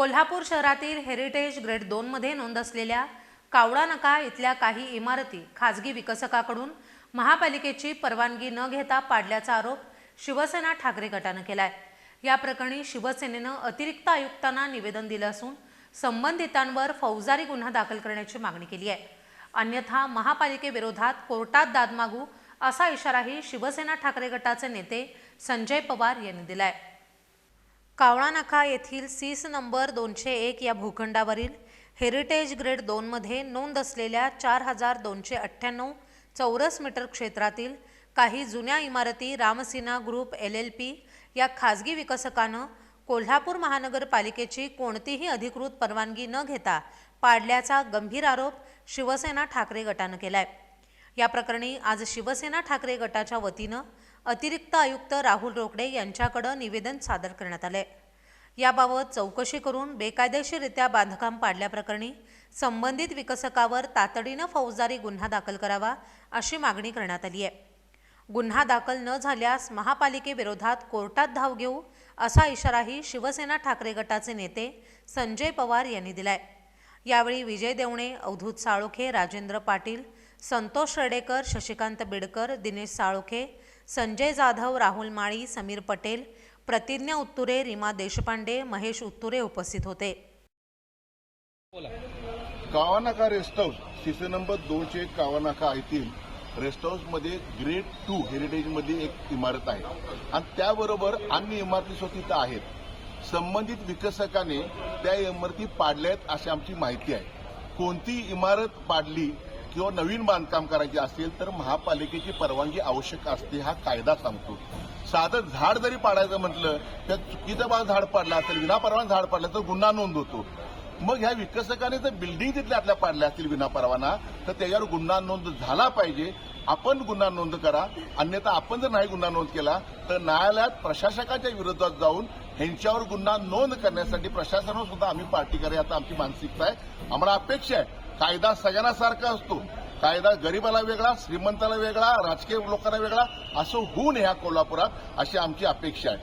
कोल्हापूर शहरातील heritage grade दोनमध्ये नोंद असलेल्या कावडा नका इथल्या काही इमारती खाजगी विकसकाकडून महापालिकेची परवानगी न घेता पाडल्याचा आरोप शिवसेना ठाकरे गटानं केलाय. या प्रकरणी शिवसेनेनं अतिरिक्त आयुक्तांना निवेदन दिलं असून संबंधितांवर फौजदारी गुन्हा दाखल करण्याची मागणी केली आहे. अन्यथा महापालिकेविरोधात कोर्टात दाद मागू असा इशाराही शिवसेना ठाकरे गटाचे नेते संजय पवार यांनी दिलाय. कावळानाका येथील सीस नंबर दोनशे एक या भूखंडावरील हेरिटेज ग्रेड दोनमध्ये नोंद असलेल्या चार हजार दोनशे अठ्ठ्याण्णव चौरस मीटर क्षेत्रातील काही जुन्या इमारती Ramsina group L L P या खाजगी विकसकानं कोल्हापूर महानगरपालिकेची कोणतीही अधिकृत परवानगी न घेता पाडल्याचा गंभीर आरोप शिवसेना ठाकरे गटानं केलाय. या प्रकरणी आज शिवसेना ठाकरे गटाच्या वतीनं अतिरिक्त आयुक्त राहुल रोकडे यांच्याकडं निवेदन सादर करण्यात आले याबाबत चौकशी करून बेकायदेशीररित्या बांधकाम पाडल्याप्रकरणी संबंधित विकसकावर तातडीनं फौजदारी गुन्हा दाखल करावा अशी मागणी करण्यात आली आहे. गुन्हा दाखल न झाल्यास महापालिकेविरोधात कोर्टात धाव घेऊ असा इशाराही शिवसेना ठाकरे गटाचे नेते संजय पवार यांनी दिलाय. यावेळी विजय देवणे अवधूत साळोखे राजेंद्र पाटील संतोष रेडेकर शशिकांत बिडकर दिनेश साळोखे संजय जाधव राहुल माळी समीर पटेल प्रतिज्ञा उत्तुरे रीमा देशपांडे महेश उत्तुरे उपस्थित होते. Kavanaka rest house C C number दोनशे कावानाका येथील रेस्ट हाऊसमध्ये ग्रेड टू हेरिटेजमध्ये एक इमारत आहे. आणि त्याबरोबर अन्य इमारती सुद्धा तिथं आहेत. संबंधित विकसकाने त्या इमारती आहेत अशी आमची माहिती आहे. कोणती इमारत पाडली किंवा नवीन बांधकाम करायचे असेल तर महापालिकेची परवानगी आवश्यक असते हा कायदा सांगतो. साधं झाड जरी पाडायचं म्हटलं तर चुकीचं बा झाड पाडलं असेल विनापरवाना झाड पाडलं तर गुन्हा नोंद होतो मग ह्या विकसकाने जर बिल्डिंग तिथल्या आपल्या पाडल्या असतील विनापरवाना तर त्याच्यावर गुन्हा नोंद झाला पाहिजे. आपण गुन्हा नोंद करा. अन्यथा आपण जर नाही गुन्हा नोंद केला तर न्यायालयात प्रशासकाच्या विरोधात जाऊन ह्यांच्यावर गुन्हा नोंद करण्यासाठी प्रशासनावर सुद्धा आम्ही पार्टी करूया आता आमची मानसिकता आहे. आम्हाला अपेक्षा आहे. कायदा सगळ्यांना सारखा असतो. कायदा गरीबाला वेगळा श्रीमंताला वेगळा राजकीय लोकांना वेगळा असं होऊ नये ह्या कोल्हापुरात अशी आमची अपेक्षा आहे.